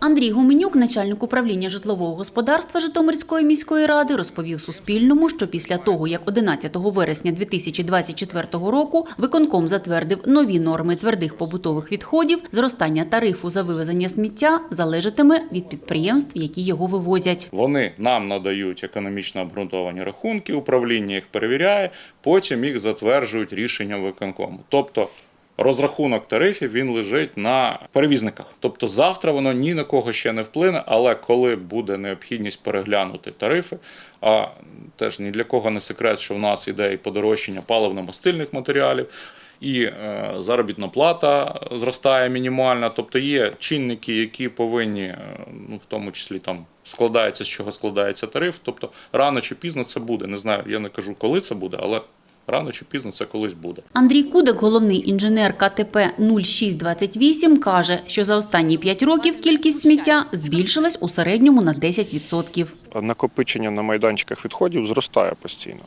Андрій Гуменюк, начальник управління житлового господарства Житомирської міської ради, розповів Суспільному, що після того, як 11 вересня 2024 року виконком затвердив нові норми твердих побутових відходів, зростання тарифу за вивезення сміття залежатиме від підприємств, які його вивозять. Вони нам надають економічно обґрунтовані рахунки, управління їх перевіряє, потім їх затверджують рішенням виконкому. Тобто розрахунок тарифів він лежить на перевізниках. Тобто завтра воно ні на кого ще не вплине, але коли буде необхідність переглянути тарифи, а теж ні для кого не секрет, що в нас іде і подорожчання паливно-мастильних матеріалів. І е, заробітна плата зростає мінімальна, тобто є чинники, які повинні, е, ну в тому числі там складається з чого складається тариф. Тобто рано чи пізно це буде. Не знаю, я не кажу, коли це буде, але рано чи пізно це колись буде. Андрій Кудик, головний інженер КТП 0628, каже, що за останні 5 років кількість сміття збільшилась у середньому на 10%. Накопичення на майданчиках відходів зростає постійно.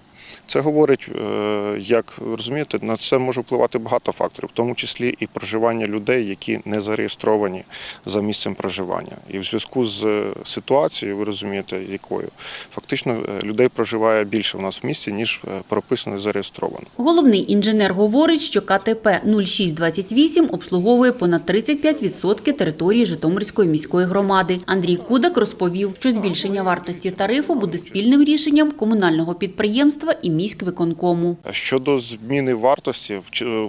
Це говорить, е, як розумієте, на це може впливати багато факторів, в тому числі і проживання людей, які не зареєстровані за місцем проживання. І в зв'язку з е, ситуацією, ви розумієте, якою фактично е, людей проживає більше в нас в місті, ніж прописано і зареєстровано. Головний інженер говорить, що КТП 0628 обслуговує понад 35% території Житомирської міської громади. Андрій Кудак розповів, що збільшення вартості тарифу буде спільним рішенням комунального підприємства і міськвиконкому. Щодо зміни вартості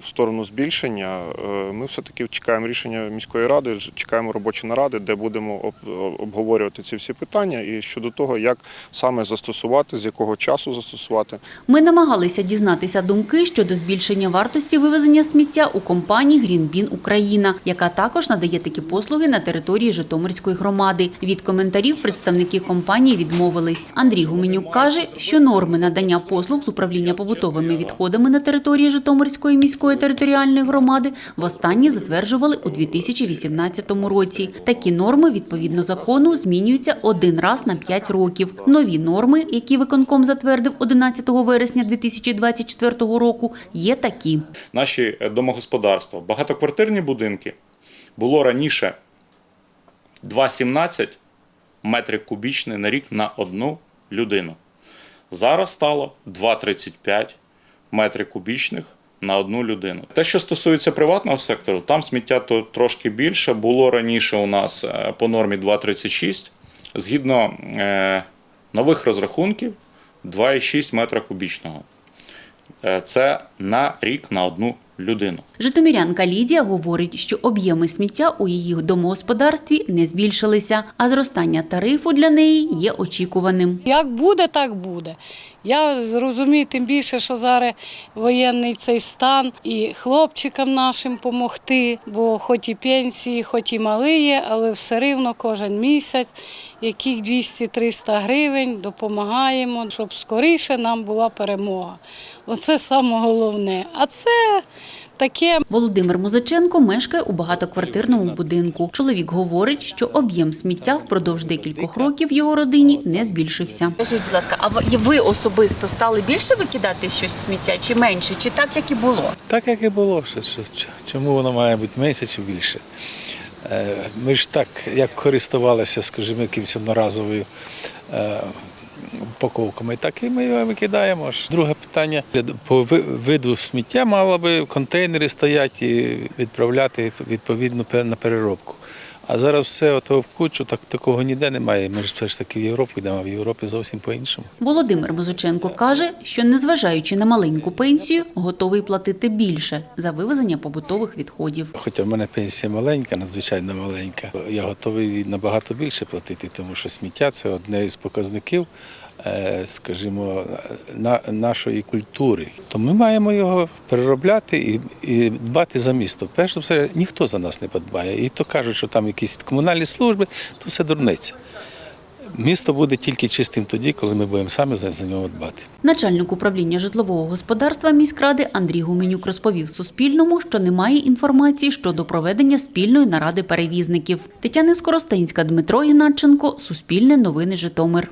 в сторону збільшення, е, ми все-таки чекаємо рішення міської ради, чекаємо робочі наради, де будемо обговорювати ці всі питання і щодо того, як саме застосувати, з якого часу застосувати. Ми намагалися дізнатися думки щодо збільшення вартості вивезення сміття у компанії Грінбін Україна, яка також надає такі послуги на території Житомирської громади. Від коментарів представники компанії відмовились. Андрій Гуменюк каже, що норми надання послуг з управління побутовими відходами на території Житомирської міської територіальної громади востаннє затверджували у 2018 році. Такі норми відповідно закону змінюються один раз на 5 років. Нові норми, які виконком затвердив 11 вересня 2024 року, є такі. Наші е, домогосподарства, багатоквартирні будинки було раніше 2,17 метрів кубічних на рік на одну людину. Зараз стало 2,35 метрів кубічних на одну людину. Те, що стосується приватного сектору, там сміття то трошки більше. Було раніше у нас е, по нормі 2,36. Згідно е, нових розрахунків 2,6 метра кубічного. Е, Це на рік на одну людину. Житомирянка Лідія говорить, що об'єми сміття у її домогосподарстві не збільшилися, а зростання тарифу для неї є очікуваним. Як буде, так буде. Я зрозумію, тим більше, що зараз воєнний цей стан і хлопчикам нашим допомогти, бо хоч і пенсії, хоч і мали є, але все рівно кожен місяць, яких 200-300 гривень допомагаємо, щоб скоріше нам була перемога. Оце саме головне. А це таке Володимир Музиченко мешкає у багатоквартирному будинку. Чоловік говорить, що об'єм сміття впродовж декількох років його родині не збільшився. Скажіть, будь ласка, а ви- ви особисто стали більше викидати щось сміття чи менше, чи так, як і було? Так, як і було. Чому воно має бути менше чи більше? Е, Ми ж так, як користувалися, скажімо, якимось одноразовою е, упаковками, так і ми його викидаємо. Друге питання по виду сміття мало би контейнери стоять і відправляти відповідно на переробку. А зараз все ото в кучу, так такого ніде немає. Ми ж все ж таки в Європу йдемо, а в Європі зовсім по-іншому. Володимир Музиченко каже, що незважаючи на маленьку пенсію, готовий платити більше за вивезення побутових відходів. Хоча в мене пенсія маленька, надзвичайно маленька. Я готовий набагато більше платити, тому що сміття це одне із показників, скажімо, на, нашої культури. То ми маємо його переробляти і, і дбати за місто. Перш за все, ніхто за нас не подбає. І то кажуть, що там якісь комунальні служби, то все дурниця. Місто буде тільки чистим тоді, коли ми будемо самі за, нього дбати. Начальник управління житлового господарства міськради Андрій Гуменюк розповів Суспільному, що немає інформації щодо проведення спільної наради перевізників. Тетяна Скоростенська, Дмитро Ігнатченко, Суспільне новини Житомир.